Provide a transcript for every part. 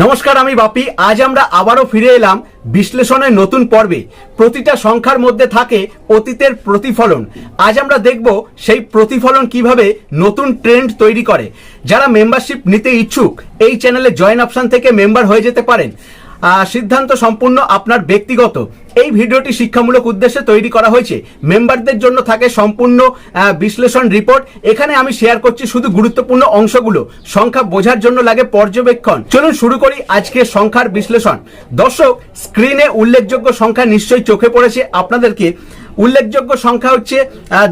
নমস্কার, আমি বাপি। আজ আমরা আবারও ফিরে এলাম বিশ্লেষণের নতুন পর্বে। প্রতিটা সংখ্যার মধ্যে থাকে অতীতের প্রতিফলন। আজ আমরা দেখব সেই প্রতিফলন কীভাবে নতুন ট্রেন্ড তৈরি করে। যারা মেম্বারশিপ নিতে ইচ্ছুক, এই চ্যানেলে জয়েন অপশান থেকে মেম্বার হয়ে যেতে পারেন। সিদ্ধান্ত সম্পূর্ণ আপনার ব্যক্তিগত। এই ভিডিওটি শিক্ষামূলক উদ্দেশ্যে তৈরি করা হয়েছে। মেম্বারদের জন্য থাকে সম্পূর্ণ বিশ্লেষণ রিপোর্ট। এখানে আমি শেয়ার করছি শুধু গুরুত্বপূর্ণ অংশগুলো। সংখ্যা বোঝার জন্য লাগে পর্যবেক্ষণ। চলুন শুরু করি আজকে সংখ্যার বিশ্লেষণ। দর্শক স্ক্রিনে উল্লেখযোগ্য সংখ্যা নিশ্চয়ই চোখে পড়েছে। আপনাদেরকে উল্লেখযোগ্য সংখ্যা হচ্ছে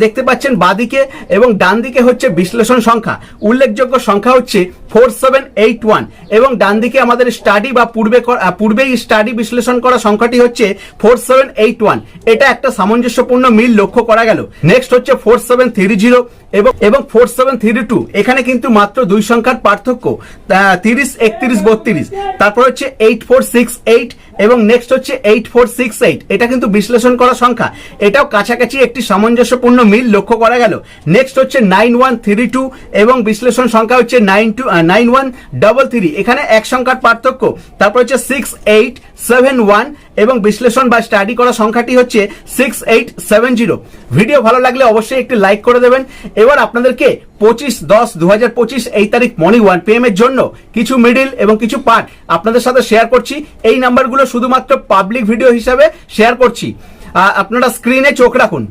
দেখতে পাচ্ছেন বাদিকে এবং ডান দিকে হচ্ছে বিশ্লেষণ সংখ্যা। উল্লেখযোগ্য সংখ্যা হচ্ছে ফোর সেভেন এইট ওয়ান এবং ডান দিকে আমাদের স্টাডি বা পূর্বে পূর্বেই স্টাডি বিশ্লেষণ করা সংখ্যাটি হচ্ছে ফোর সেভেন এইট ওয়ান এটা একটা সামঞ্জস্যপূর্ণ মিল লক্ষ্য করা গেল। নেক্সট হচ্ছে ফোর সেভেন থ্রি জিরো এবং এবং ফোর সেভেন থ্রি টু এখানে কিন্তু মাত্র দুই সংখ্যার পার্থক্য তিরিশ, একত্রিশ, বত্রিশ। তারপর হচ্ছে এইট ফোর সিক্স এইট এবং নেক্সট হচ্ছে এইট ফোর সিক্স এইট এটা কিন্তু বিশ্লেষণ করা সংখ্যা। এটাও কাছাকাছি একটি সামঞ্জস্যপূর্ণ মিল লক্ষ্য করা গেল। নেক্সট হচ্ছে নাইন ওয়ান থ্রি টু এবং বিশ্লেষণ সংখ্যা হচ্ছে nine two nine one double three এখানে এক সংখ্যার পার্থক্য। তারপর হচ্ছে সিক্স এইট সেভেন ওয়ান এবং বিশ্লেষণ বা স্টাডি করা সংখ্যাটি হচ্ছে six eight seven zero video ভালো লাগলে অবশ্যই একটি লাইক করে দেবেন। এবার আপনাদেরকে পঁচিশ দশ দু হাজার পঁচিশ এই তারিখ মর্নিং ওয়ান পি এম এর জন্য কিছু মিডিল এবং কিছু পার্ট আপনাদের সাথে শেয়ার করছি। এই নাম্বারগুলো শুধুমাত্র পাবলিক ভিডিও হিসাবে শেয়ার করছি। আপনারা স্ক্রিনে চোখ রাখুন।